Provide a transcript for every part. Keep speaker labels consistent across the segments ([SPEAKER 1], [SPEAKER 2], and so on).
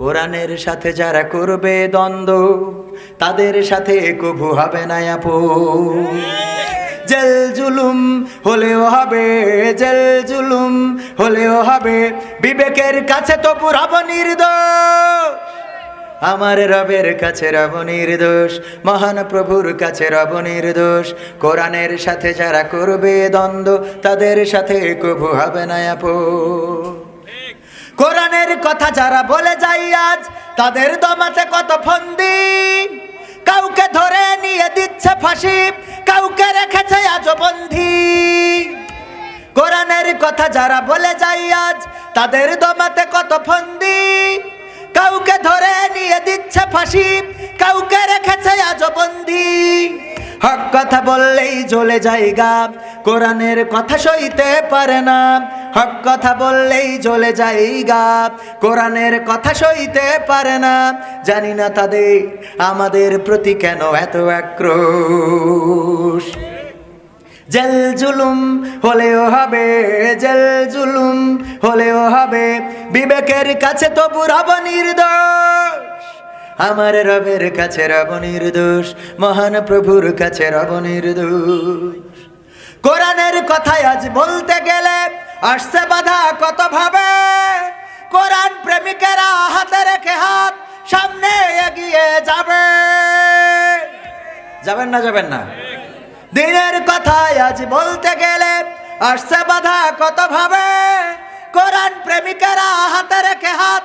[SPEAKER 1] কোরআনের সাথে যারা করবে দ্বন্দ্ব, তাদের সাথে কভু হবে না আপু। জেল জুলুম হলেও হবে, জেল জুলুম হলেও হবে, বিবেকের কাছে তো পুরাব নির্দোষ। আমার রবের কাছে রব নির্দোষ, মহান প্রভুর কাছে রব নির্দোষ। কোরআনের সাথে যারা করবে দ্বন্দ্ব, তাদের সাথে কভু হবে না আপু। কোরআনের কথা যারা বলে যাই আজ, তাদের দমাতে কত ফন্দি। কাউকে ধরে নিয়ে দিচ্ছে ফাঁসি, কাউকে রেখেছে আজ বন্ধি কোরআনের কথা যারা বলে যাই আজ, তাদের দমাতে কত ফন্দি। কাউকে ধরে নিয়ে দিচ্ছে ফাঁসি, কাউকে রেখেছে আজ বন্ধি হক কথা বললেই জ্বলে যায় গা কোরআনের কথা সইতে পারে না। হক কথা বললেই জ্বলে যায় গা কোরআনের কথা সইতে পারে না। জানি না তাদের, আমাদের প্রতি কেন এত আক্রোশ। জেল জুলুম হলেও হবে, জেল জুলুম হলেও হবে। বিবেকের কাছে তো রব নির্দোষ। আমার রবের কাছে রব নির্দোষ, মহান প্রভুর কাছে রব নির্দোষ। কোরআনের কথায় আজ বলতে গেলে আসছে বাধা কত ভাবে কোরআন প্রেমিকেরা হাতে রেখে হাত সামনে এগিয়ে যাবে। যাবেন না যাবেন না। দিনের কথায় আজ বলতে গেলে আসছে বাধা কত ভাবে কোরআন প্রেমিকেরা হাতে রেখে হাত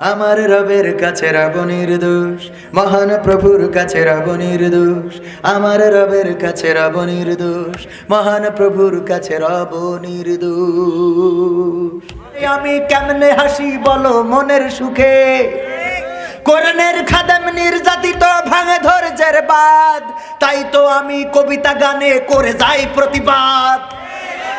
[SPEAKER 1] আমার রবের কাছে রব নির্দোষ মহান প্রভুর কাছে রব নির্দোষ আমার রবের কাছে রব নির্দোষ মহান প্রভুর কাছে রব নির্দোষ আমি কেমনে হাসি বলো মনের সুখে? কোরআনের খাদেম নির্যাতিত ভাঙে ধৈর্যের বাদ, তাই তো আমি কবিতা গানে করে যাই প্রতিবাদ।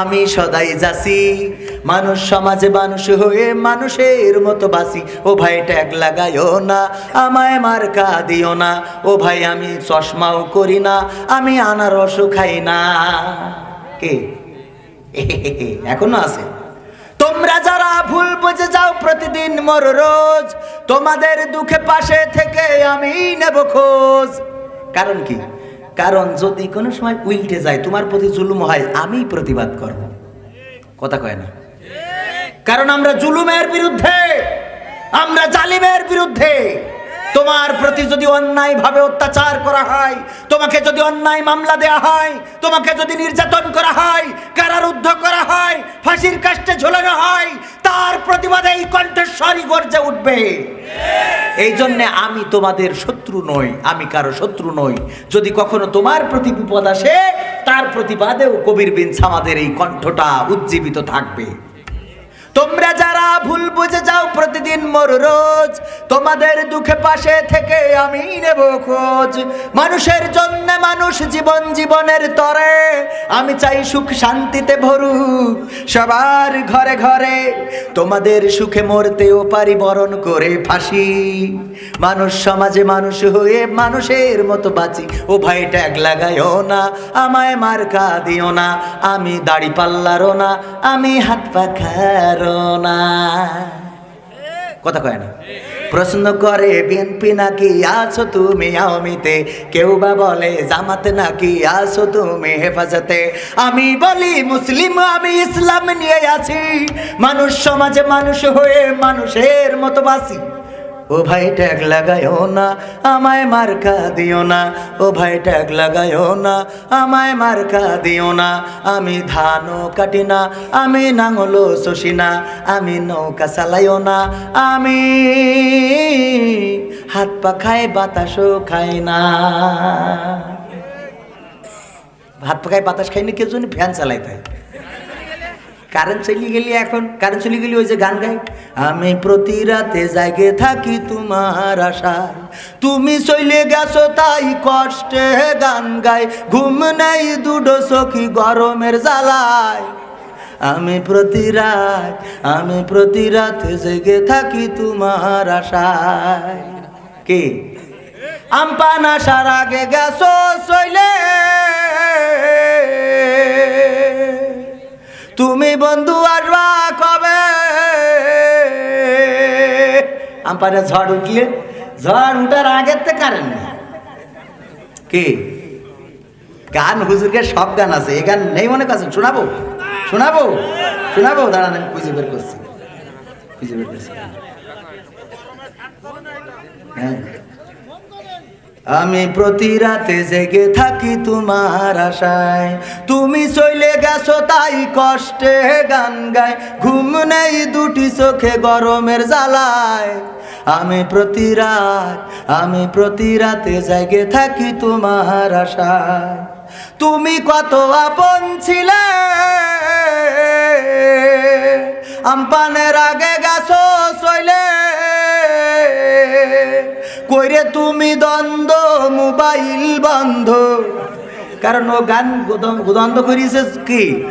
[SPEAKER 1] আমি সদাই যাসি। মানুষ সমাজে মানুষ হয়ে মানুষের মতো বাসি। ও ভাই, ট্যাগ লাগাইও না, আমায় মার্কা দিও না। ও ভাই, আমি চশমাও করি না, আমি আনারসও খাই না। কে? এখনও আছে। তোমরা যারা ভুল বুঝে যাও প্রতিদিন মোর রোজ, তোমাদের দুঃখে পাশে থেকে আমি নেব খোঁজ। কারণ কি? কারণ যদি কোনো সময় উল্টে যায়, তোমার প্রতি জুলুম হয় আমি প্রতিবাদ করব। কথা কয় না? কারণ আমরা জুলুমের বিরুদ্ধে, আমরা জালিমের বিরুদ্ধে। তোমার প্রতি যদি অন্যায় ভাবে অত্যাচার করা হয়, তোমাকে যদি অন্যায় মামলা দেয়া হয়, তোমাকে যদি নির্যাতন করা হয়, কারারুদ্ধ করা হয়, ফাঁসির কাষ্টে ঝোলানো হয়, তার প্রতিবাদে এই কণ্ঠস্বরই গর্জে উঠবে। এই জন্যে আমি তোমাদের শত্রু নই, আমি কারও শত্রু নই। যদি কখনো তোমার প্রতি বিপদ আসে, তার প্রতিবাদেও কবির বিন সামাদের এই কণ্ঠটা উজ্জীবিত থাকবে। তোমরা যারা ভুল বুঝে যাও প্রতিদিন মোর রোজ, তোমাদের দুঃখে পাশে থেকে আমি নেব খোঁজ। মানুষের জন্য মানুষ জীবন জীবনের তরে, আমি চাই সুখ শান্তিতে ভরুক। সবার ঘরে ঘরে তোমাদের সুখে মরতেও পারি বরণ করে ফাঁসি। মানুষ সমাজে মানুষ হয়ে মানুষের মতো বাঁচি, ও ভাই ট্যাগ লাগাইও না, আমায় মার্কা দিও না, আমি দাড়ি পাল্লারও না, আমি হাত পাখারও না কথা কয় না। প্রশ্ন করে, বিএনপি নাকি আছো তুমি আওয়ামীতে? কেউ বা বলে, জামাতে নাকি আছো তুমি হেফাজতে? আমি বলি, মুসলিম আমি ইসলাম নিয়ে আছি। মানুষ সমাজে মানুষ হয়ে মানুষের মতো বাসি। ও ভাই ট্যাগ লাগায়ও না, আমায় মার্কা দিও না। ও ভাই ট্যাগ লাগায়ও না, আমায় মার্কা দিও না। আমি ধানও কাটি না, আমি নাঙলও শশি না, আমি নৌকা চালাইও না। আমি হাত পা খাই বাতাসও খাই না। হাত পা খাই বাতাস খাইনি কেউ ফ্যান চালাইতে কারেন্ট চলে গেলি এখন, কারেন্ট চলে গেলি ওই যে গান গাই আমি প্রতি রাতে জাগে থাকি তোমার আশায়। তুমি চলে গেছো তাই কষ্টে গান গাই ঘুম নেই দুটো সখী গরমের জ্বালায়। আমি প্রতি রাত, আমি প্রতি রাতে জেগে থাকি তোমার আশায়। কি? আমপান আসার আগে গেছো চলে তুমি বন্ধু আসবা কবে? আমপানে ঝড় উঠলে, ঝড় উঠার আগের থেকে কারেন কি? গান হুজুরকে সব গান আছে এই গান নেই মনে করছেন? শোনাবো? শোনাবো? শোনাবো? দাঁড়ান, আমি খুঁজে বের করছি। খুঁজে বের করছি। হ্যাঁ। আমি প্রতি রাতে জেগে থাকি তোমার আশায়। তুমি চলে গেছো তাই কষ্টে গান গায়। ঘুম নেই দুটি চোখে গরমের জ্বালায়। আমি প্রতি রাত, আমি প্রতি রাতে জেগে থাকি তোমার আশায়। তুমি কত আপন ছিলে। আমপানের আগে গেছো চলে কইরে তুমি দ্বন্দ্ব মোবাইল বন্ধ। কারণ ও গান দ্বন্দ্ব- করিছে কি?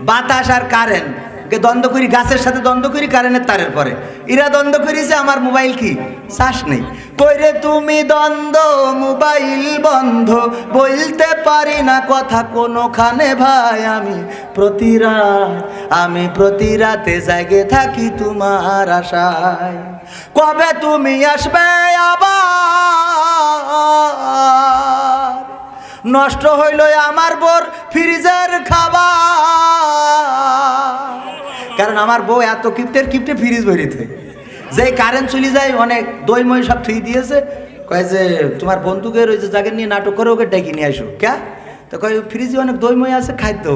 [SPEAKER 1] বাতাস আর কারেন্ট। দ্বন্দ্ব করি, গাছের সাথে দ্বন্দ্ব করি কারেন্টের তারের পরে। এরা দ্বন্দ্ব করিছে আমার মোবাইল কি? শ্বাস নেই। কইরে তুমি দ্বন্দ্ব, মোবাইল বন্ধ, বলতে পারি না কথা কোনোখানে ভাই আমি। প্রতি রাত, আমি প্রতি রাতে জাগে থাকি তোমার আশায়। কবে তুমি আসবে আবার? নষ্ট হইল আমার বোর ফ্রিজের খাবার। কারণ আমার বউ এত কিপ্টের কিপ্টে ফ্রিজ ভরিতে যে কারেন্ট চলে যায়, অনেক দই মই সব থুই দিয়েছে। কয় যে, তোমার বন্ধুকের ওই যে জায়গা নিয়ে নাটক করে ওকে ডেকে নিয়ে আসো। ক্যা? তো কয়, ফ্রিজে অনেক দই মই আছে খাদ্য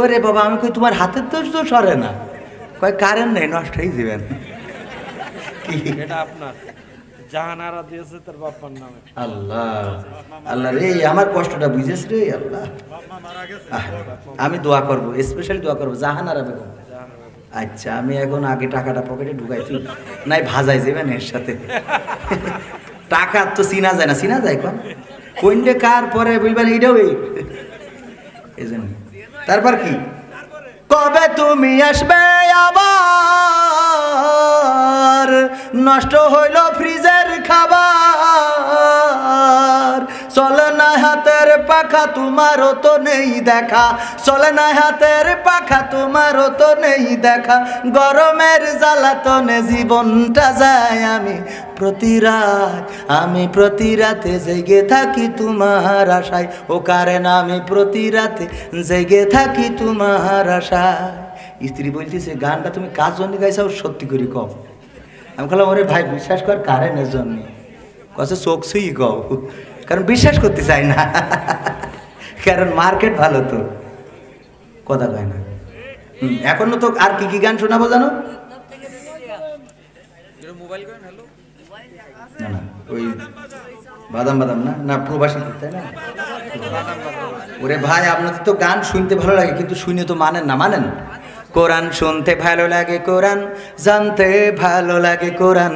[SPEAKER 1] ওরে বাবা, আমি কই, তোমার হাতের তো তো সরে না। কয় কারেন্ট নেই, নষ্ট হয়ে যাবেন
[SPEAKER 2] এটা আপনার।
[SPEAKER 1] আমি দোয়া করব স্পেশালি দোয়া করব, জাহানারা বেগম। আচ্ছা আমি এখন আগে টাকাটা পকেটে ঢুকাইছি নাই, ভাজাই যাবেন এর সাথে। টাকা তো চিনা যায় না, চিনা যায় কোন কোনটে কার পরে বলবেন এইটাও এই। তারপর কি? কবে তুমি আসবে আবার? নষ্ট হইল ফ্রিজের খাবার। চলে না হাতের পাখা, তোমারও তো নেই দেখা। চলে না হাতের পাখা, তোমারও তো নেই দেখা। গরমের জ্বালাতনে জীবনটা যায় আমি প্রতি রাত। আমি প্রতি রাতে জেগে থাকি তোমার আশায়। ও কারণ আমি প্রতি রাতে জেগে থাকি তোমার আশায়। স্ত্রী বলতেছে, গানটা তুমি কার জন্য গাইছাও সত্যি করি কম আমি বললাম, ওরে ভাই, বিশ্বাস কর কারেন্টের জন্য। কছে চোখ ছুই কও কারণ বিশ্বাস করতে চাই না। কারণ মার্কেট ভালো তো। কথা কয় না। এখনও তো আর কি কি গান শোনাবো জানো? ওই বাদাম বাদাম না না, প্রবাসী তাই না? ওরে ভাই, আপনাদের তো গান শুনতে ভালো লাগে, কিন্তু শুনে তো মানেন না, মানেন? কোরআন শুনতে ভালো লাগে কোরআন জানতে ভালো লাগে কোরআন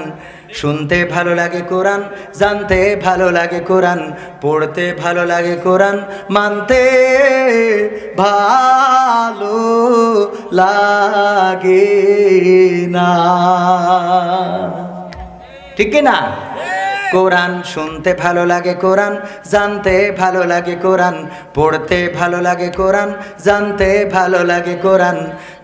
[SPEAKER 1] শুনতে ভালো লাগে কোরআন জানতে ভালো লাগে কোরআন পড়তে ভালো লাগে কোরআন মানতে ভালো লাগে না ঠিক না কোরআন শুনতে ভালো লাগে কোরআন জানতে ভালো লাগে কোরআন পড়তে ভালো লাগে কোরআন জানতে ভালো লাগে কোরআন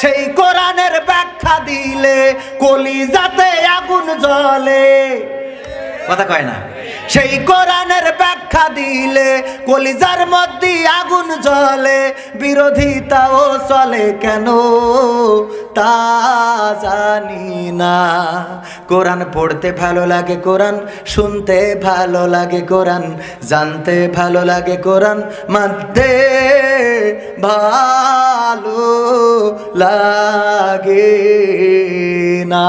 [SPEAKER 1] সেই কোরআনের ব্যাখ্যা দিলে কলিজাতে আগুন জ্বলে। কথা কয় না? সেই কোরআনের ব্যাখ্যা দিলে, কলিজার মধ্যে আগুন জ্বলে বিরোধিতাও চলে কেন? তা জানি না। কোরআন পড়তে ভালো লাগে কোরআন, শুনতে ভালো লাগে কোরআন, জানতে ভালো লাগে কোরআন, মানতে ভালো লাগে না।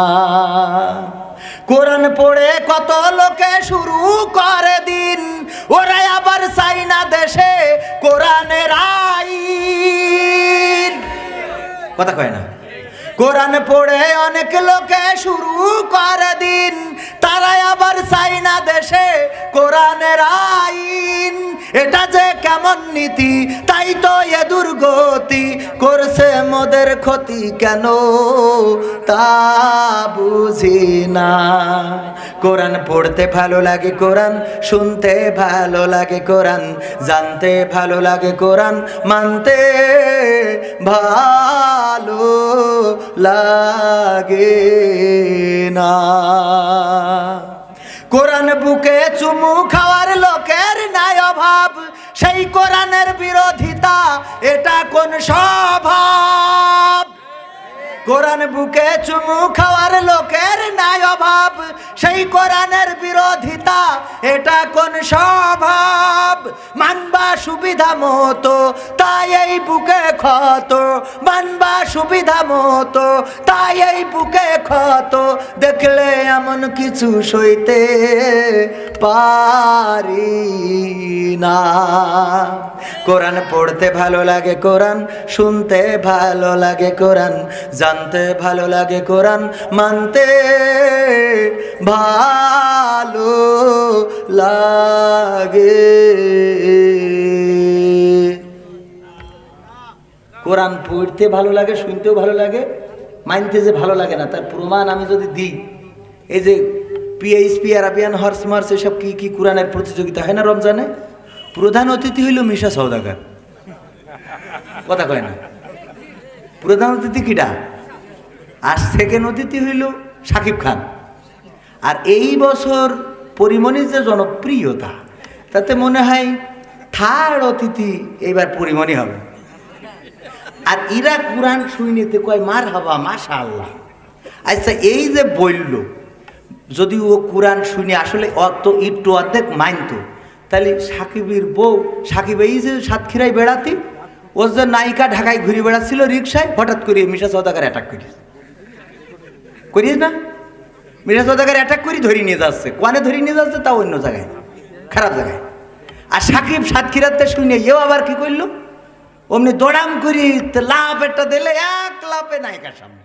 [SPEAKER 1] কোরআন পড়ে কত লোকে শুরু করে দিন। ওরা আবার চাইনা দেশে কোরআনের আইন। কথা কয় না। কোরআন পড়ে অনেক লোকে শুরু করে দিন। তারা আবার চাইনা দেশে কোরআনের আইন এটা যে কেমন নীতি, তাই তো এ দুর্গতি। করছে মোদের ক্ষতি কেন? তা বুঝি না। কোরআন পড়তে ভালো লাগে কোরআন, শুনতে ভালো লাগে কোরআন, জানতে ভালো লাগে কোরআন, মানতে ভালো লাগে না। কোরআন বুকে চুমু সেই কোরআনের বিরোধিতা, এটা কোন স্বভাব? কোরআন বুকে চুমু খাওয়ার লোকের নাই অভাব। সেই কোরআনের বিরোধিতা, এটা কোন স্বভাব? সুবিধা মতো, তাই এই বুকে ক্ষত। মানবা সুবিধা মতো, তাই এই বুকে ক্ষত। দেখলে এমন কিছু সইতে পারি না। কোরআন পড়তে ভালো লাগে কোরআন, শুনতে ভালো লাগে কোরআন, জানতে ভালো লাগে কোরআন, মানতে ভালো লাগে। কোরআন পড়তে ভালো লাগে, শুনতেও ভালো লাগে মানতে যে ভালো লাগে না, তার প্রমাণ আমি যদি দিই, এই যে পিএইচপি আরাবিয়ান হর্স মার্স, এসব কী কী কোরআনের প্রতিযোগিতা হয় না রমজানে? প্রধান অতিথি হইল মিশা সৌদাগর কথা কয় না। প্রধান অতিথি কিটা আর সেকেন্ড অতিথি হইল সাকিব খান। আর এই বছর পরিমণির যে জনপ্রিয়তা, তাতে মনে হয় থার্ড অতিথি এইবার পরিমণি হবে। আর ইরা কোরআন শুনিতে কয় মার হাবা মাশা আল্লাহ আচ্ছা এই যে বলল, যদি ও কোরআন শুনে আসলে অত একটু অর্ধেক মানত তাহলে সাকিবের বউ, সাকিব এই যে সাতক্ষীরায় বেড়াতি, ও যে নায়িকা ঢাকায় ঘুরে বেড়াচ্ছিল রিক্সায় হঠাৎ করে মিশা সৌদাগার অ্যাটাক করিস। করিস না? মিশা সৌদাগার অ্যাটাক করি ধরে নিয়ে যাচ্ছে। কোয়ানে ধরে নিয়ে যাচ্ছে? তা অন্য জায়গায়। খারাপ জায়গায়। আর সাকিব সাতক্ষীরাতে শুনে এও আবার কি করল? অমনি দড়াম করি লাভ একটা দিলে এক লাভে নায়িকার সামনে।